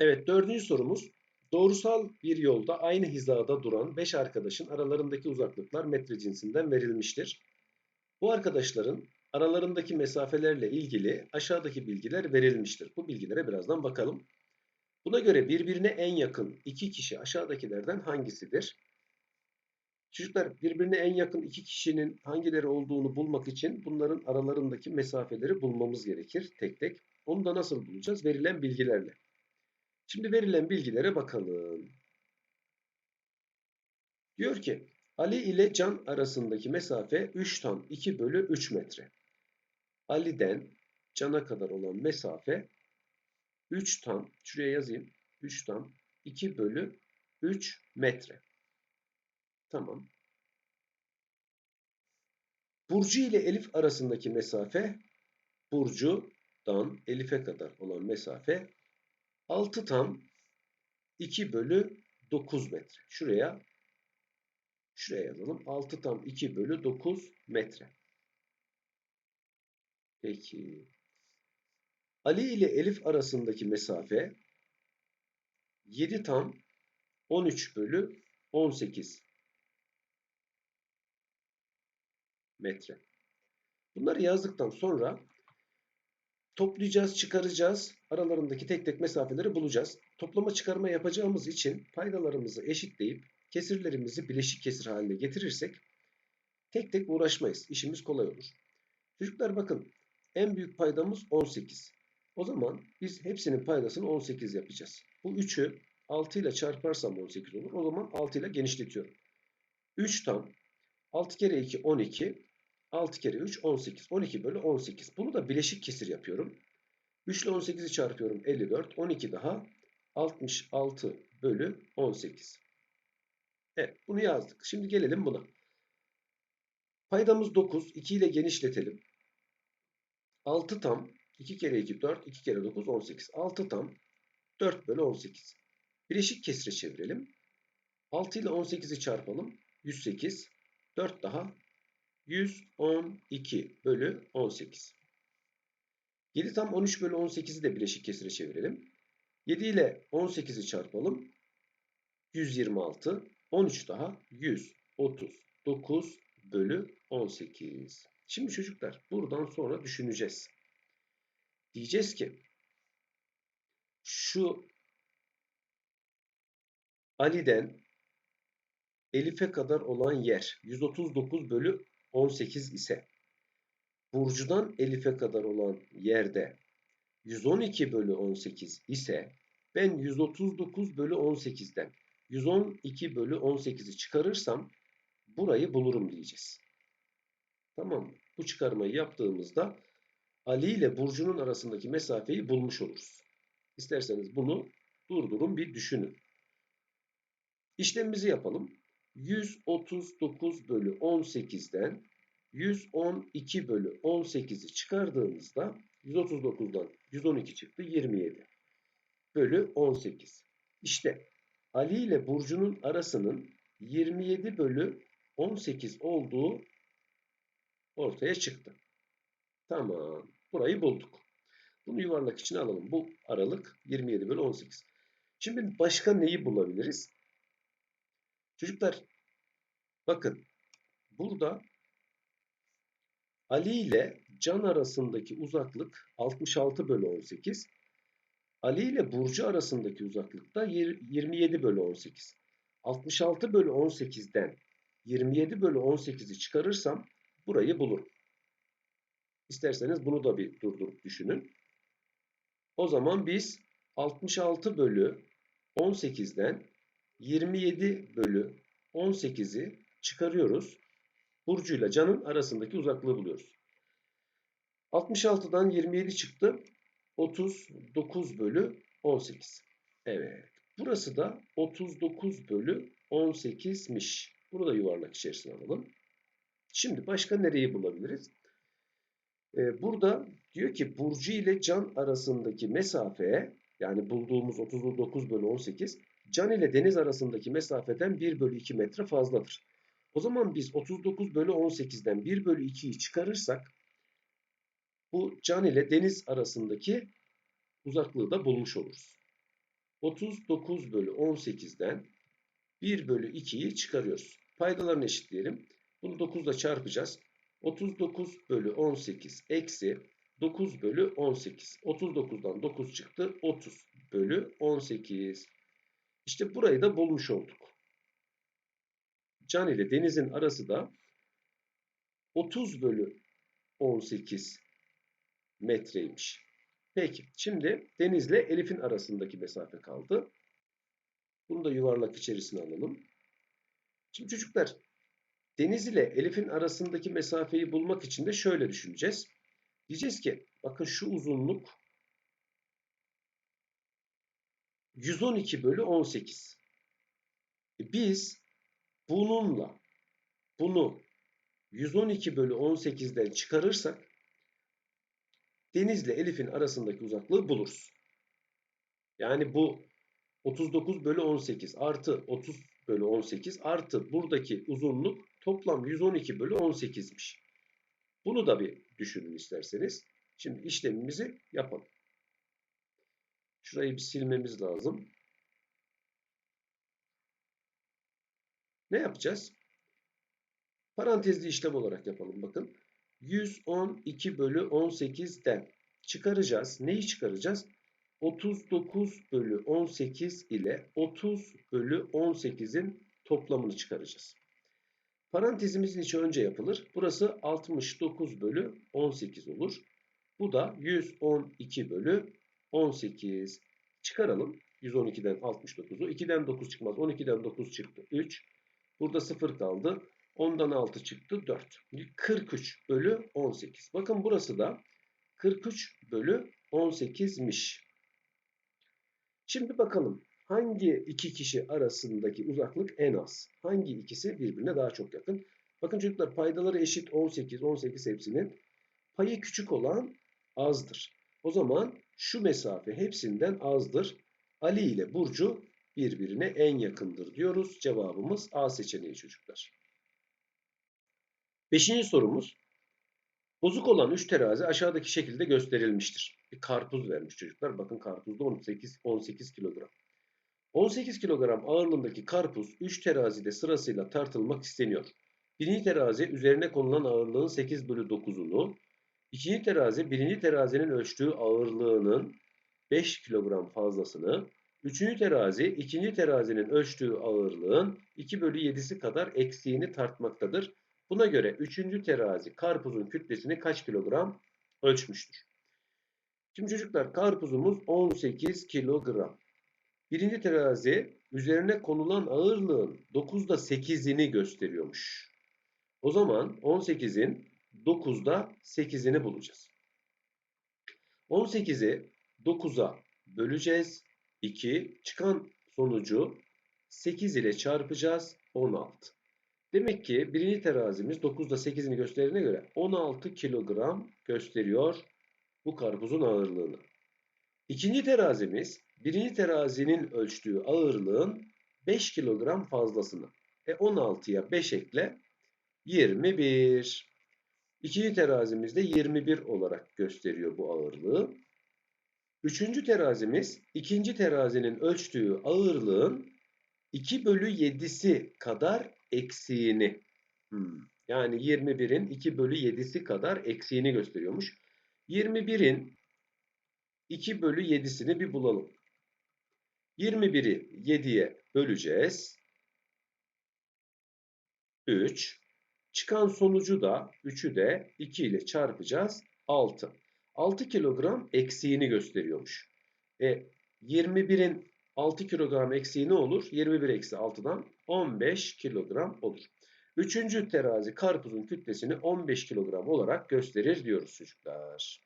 Evet dördüncü sorumuz. Doğrusal bir yolda aynı hizada duran 5 arkadaşın aralarındaki uzaklıklar metre cinsinden verilmiştir. Bu arkadaşların aralarındaki mesafelerle ilgili aşağıdaki bilgiler verilmiştir. Bu bilgilere birazdan bakalım. Buna göre birbirine en yakın iki kişi aşağıdakilerden hangisidir? Çocuklar birbirine en yakın iki kişinin hangileri olduğunu bulmak için bunların aralarındaki mesafeleri bulmamız gerekir tek tek. Onu da nasıl bulacağız? Verilen bilgilerle. Şimdi verilen bilgilere bakalım. Diyor ki Ali ile Can arasındaki mesafe 3 tam 2 bölü 3 metre. Ali'den Can'a kadar olan mesafe 3 tam, şuraya yazayım, 3 tam 2 bölü 3 metre. Tamam. Burcu ile Elif arasındaki mesafe, Burcu'dan Elif'e kadar olan mesafe 6 tam 2 bölü 9 metre. Şuraya şuraya yazalım. 6 tam 2 bölü 9 metre. Peki. Ali ile Elif arasındaki mesafe 7 tam 13 bölü 18 metre. Bunları yazdıktan sonra toplayacağız, çıkaracağız. Aralarındaki tek tek mesafeleri bulacağız. Toplama çıkarma yapacağımız için paydalarımızı eşitleyip kesirlerimizi bileşik kesir haline getirirsek tek tek uğraşmayız. İşimiz kolay olur. Çocuklar bakın en büyük paydamız 18. O zaman biz hepsinin paydasını 18 yapacağız. Bu 3'ü 6 ile çarparsam 18 olur. O zaman 6 ile genişletiyorum. 3 tam 6 kere 2 12 6 kere 3 18. 12 bölü 18. Bunu da bileşik kesir yapıyorum. 3 ile 18'i çarpıyorum 54. 12 daha 66 bölü 18. Evet bunu yazdık. Şimdi gelelim buna. Paydamız 9. 2 ile genişletelim. 6 tam 2 kere 2 4. 2 kere 9 18. 6 tam 4 bölü 18. Bileşik kesire çevirelim. 6 ile 18'i çarpalım. 108. 4 daha 112 bölü 18. 7 tam 13 bölü 18'i de bileşik kesire çevirelim. 7 ile 18'i çarpalım. 126. 13 daha 139 bölü 18. Şimdi çocuklar buradan sonra düşüneceğiz. Diyeceğiz ki şu Ali'den Elif'e kadar olan yer 139 bölü 18 ise Burcu'dan Elif'e kadar olan yerde 112 bölü 18 ise ben 139 bölü 18'den 112 bölü 18'i çıkarırsam burayı bulurum diyeceğiz. Tamam mı? Bu çıkarmayı yaptığımızda Ali ile Burcu'nun arasındaki mesafeyi bulmuş oluruz. İsterseniz bunu durdurun bir düşünün. İşlemimizi yapalım. 139 bölü 18'den 112 bölü 18'i çıkardığımızda 139'dan 112 çıktı 27 bölü 18. İşte Ali ile Burcu'nun arasının 27 bölü 18 olduğu ortaya çıktı. Tamam. Burayı bulduk. Bunu yuvarlak için alalım. Bu aralık 27 bölü 18. Şimdi başka neyi bulabiliriz? Çocuklar bakın burada Ali ile Can arasındaki uzaklık 66 bölü 18. Ali ile Burcu arasındaki uzaklık da 27 bölü 18. 66 bölü 18'den 27 bölü 18'i çıkarırsam burayı bulurum. İsterseniz bunu da bir durdurup düşünün. O zaman biz 66 bölü 18'den 27 bölü 18'i çıkarıyoruz. Burcu ile Can'ın arasındaki uzaklığı buluyoruz. 66'dan 27 çıktı. 39 bölü 18. Evet. Burası da 39 bölü 18'miş. Bunu da yuvarlak içerisine alalım. Şimdi başka nereyi bulabiliriz? Ee, burada diyor ki Burcu ile Can arasındaki mesafe yani bulduğumuz 39 bölü 18 Can ile Deniz arasındaki mesafeden 1 bölü 2 metre fazladır. O zaman biz 39 bölü 18'den 1 bölü 2'yi çıkarırsak bu Can ile Deniz arasındaki uzaklığı da bulmuş oluruz. 39 bölü 18'den 1 bölü 2'yi çıkarıyoruz. Paydalarını eşitleyelim. Bunu 9 ile çarpacağız. 39 bölü 18 eksi 9 bölü 18. 39'dan 9 çıktı. 30 bölü 18. İşte burayı da bulmuş olduk. Can ile denizin arası da 30 bölü 18 metreymiş. Peki şimdi denizle Elif'in arasındaki mesafe kaldı. Bunu da yuvarlak içerisine alalım. Şimdi çocuklar Deniz ile Elif'in arasındaki mesafeyi bulmak için de şöyle düşüneceğiz. Diyeceğiz ki bakın şu uzunluk 112 bölü 18. E biz bununla bunu 112 bölü 18'den çıkarırsak Deniz ile Elif'in arasındaki uzaklığı buluruz. Yani bu 39 bölü 18 artı 30 bölü 18 artı buradaki uzunluk toplam 112 bölü 18'miş. Bunu da bir düşünün isterseniz. Şimdi işlemimizi yapalım. Şurayı bir silmemiz lazım. Ne yapacağız? Parantezli işlem olarak yapalım bakın. 112 bölü 18'den çıkaracağız. Neyi çıkaracağız? 39 bölü 18 ile 30 bölü 18'in toplamını çıkaracağız. Parantezimizin içi önce yapılır. Burası 69 bölü 18 olur. Bu da 112 bölü 18. Çıkaralım. 112'den 69'u. 2'den 9 çıkmaz. 12'den 9 çıktı. 3. Burada 0 kaldı. 10'dan 6 çıktı. 4. 43 bölü 18. Bakın burası da 43 bölü 18'miş. Şimdi bakalım hangi iki kişi arasındaki uzaklık en az? Hangi ikisi birbirine daha çok yakın? Bakın çocuklar paydaları eşit 18, 18 hepsinin. Payı küçük olan azdır. O zaman şu mesafe hepsinden azdır. Ali ile Burcu birbirine en yakındır diyoruz. Cevabımız A seçeneği çocuklar. Beşinci sorumuz. Bozuk olan 3 terazi aşağıdaki şekilde gösterilmiştir. Bir karpuz vermiş çocuklar. Bakın karpuzda 18, 18 kilogram. 18 kilogram ağırlığındaki karpuz 3 terazide sırasıyla tartılmak isteniyor. Birinci terazi üzerine konulan ağırlığın 8 bölü 9'unu, ikinci terazi birinci terazinin ölçtüğü ağırlığının 5 kilogram fazlasını, üçüncü terazi ikinci terazinin ölçtüğü ağırlığın 2 bölü 7'si kadar eksiğini tartmaktadır. Buna göre üçüncü terazi karpuzun kütlesini kaç kilogram ölçmüştür? Şimdi çocuklar karpuzumuz 18 kilogram. Birinci terazi üzerine konulan ağırlığın 9'da 8'ini gösteriyormuş. O zaman 18'in 9'da 8'ini bulacağız. 18'i 9'a böleceğiz. 2 çıkan sonucu 8 ile çarpacağız. 16. Demek ki birinci terazimiz 9'da 8'ini gösterdiğine göre 16 kilogram gösteriyor bu karpuzun ağırlığını. İkinci terazimiz birinci terazinin ölçtüğü ağırlığın 5 kilogram fazlasını. E 16'ya 5 ekle 21. İkinci terazimiz de 21 olarak gösteriyor bu ağırlığı. Üçüncü terazimiz ikinci terazinin ölçtüğü ağırlığın 2 bölü 7'si kadar eksiğini hmm. yani 21'in 2 bölü 7'si kadar eksiğini gösteriyormuş. 21'in 2 bölü 7'sini bir bulalım. 21'i 7'ye böleceğiz. 3. Çıkan sonucu da 3'ü de 2 ile çarpacağız. 6. 6 kilogram eksiğini gösteriyormuş. E, 21'in 6 kilogram eksiği ne olur? 21 eksi 6'dan 15 kilogram olur. Üçüncü terazi karpuzun kütlesini 15 kilogram olarak gösterir diyoruz çocuklar.